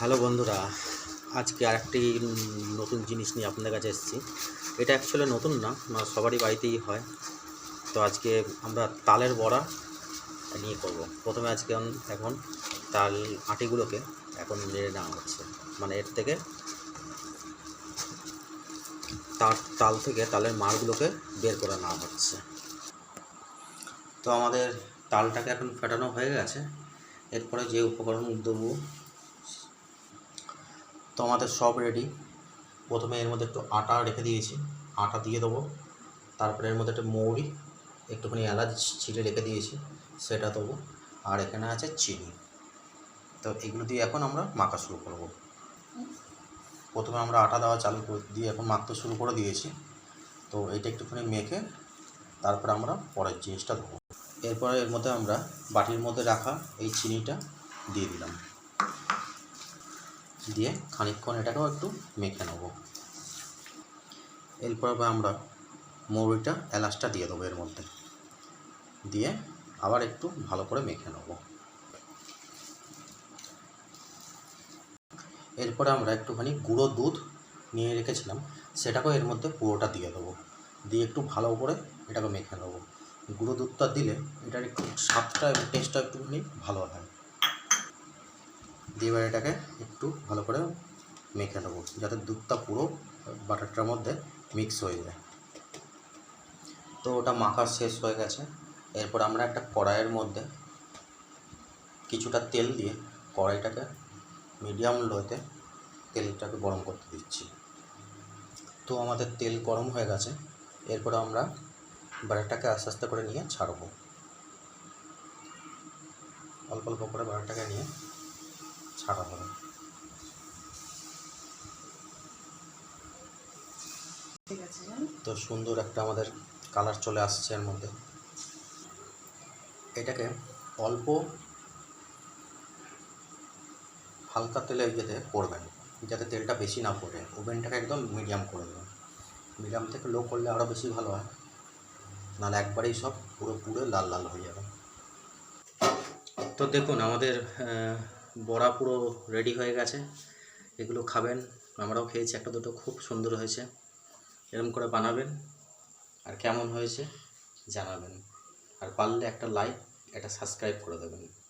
Hello বন্ধুরা, আজকে আরেকটি নতুন জিনিস নিয়ে আপনাদের কাছে এসেছি। এটা অ্যাকচুয়ালি নতুন না না সবারই বাড়িতেই হয়। তো আজকে আমরা তালের বড়া নিয়ে করব। প্রথমে আজকে এখন তাল আটিগুলোকে এখন নেড়ে নেওয়া হচ্ছে। মানে এর থেকে তার তাল থেকে তালের মারগুলোকে বের করে নেওয়া হচ্ছে। তো আমাদের তালটাকে এখন ফেটানো হয়ে গেছে। এরপরে যে উপকরণ দেবো তো আমাদের সব রেডি প্রথমে এর মধ্যে একটু আটা রেখে দিয়েছি। আটা দিয়ে দেবো। তারপরে এর মধ্যে একটু মৌরি, একটুখানি এলাচ ছিটে রেখে দিয়েছি, সেটা দেবো। আর এখানে আছে চিনি। তো এগুলো দিয়ে এখন আমরা মাখা শুরু করব। প্রথমে আমরা আটা দেওয়া চালু দিয়ে এখন মাখতে শুরু করে দিয়েছি। তো এটা একটুখানি মেখে তারপরে আমরা পরের জিনিসটা দেবো। এরপরে এর মধ্যে আমরা বাটির মধ্যে রাখা এই চিনিটা দিয়ে দিলাম। দিয়ে খানিকক্ষণ এটাকেও একটু মেখে নেব। এরপর আমরা মৌরিটা, এলাচটা দিয়ে দেবো এর মধ্যে। দিয়ে আবার একটু ভালো করে মেখে নেব। এরপরে আমরা একটুখানি গুঁড়ো দুধ নিয়ে রেখেছিলাম, সেটাকেও এর মধ্যে পুরোটা দিয়ে দেবো। দিয়ে একটু ভালো করে এটাকে মেখে নেব। গুঁড়ো দুধটা দিলে এটার একটু স্বাদটা এবং টেস্টটা একটুখানি ভালো হয়। দিয়ে এবার এটাকে একটু ভালো করে মেখে নেব, যাতে দুধটা পুরো বাটারটার মধ্যে মিক্স হয়ে যায়। তো ওটা মাখা শেষ হয়ে গেছে। এরপর আমরা একটা কড়াইয়ের মধ্যে কিছুটা তেল দিয়ে কড়াইটাকে মিডিয়াম লোতে তেলটাকে গরম করতে দিচ্ছি। তো আমাদের তেল গরম হয়ে গেছে, এরপর আমরা বাটারটাকে আস্তে আস্তে করে নিয়ে ছাড়বো। অল্প অল্প করে বাটারটাকে নিয়ে ছাড়া হবে ঠিক আছে তো সুন্দর একটা আমাদের কালার চলে আসছে এর মধ্যে। এটাকে অল্প হালকা তেলে ইয়েতে করবেন যাতে তেলটা বেশি না পড়ে। ওভেনটাকে একদম মিডিয়াম করে দেবেন। মিডিয়াম থেকে লো করলে আরও বেশি ভালো হয়। নাহলে একবারেই সব পুরো পুরো লাল লাল হয়ে যাবে। তো দেখুন আমাদের বড়া পুরো রেডি হয়ে গেছে। এগুলো খাবেন, আমরাও খেয়েছি, একটা দুটো খুব সুন্দর হয়েছে। এরকম করে বানাবেন, আর কেমন হয়েছে জানাবেন। আর পারলে একটা লাইক একটা সাবস্ক্রাইব করে দেবেন।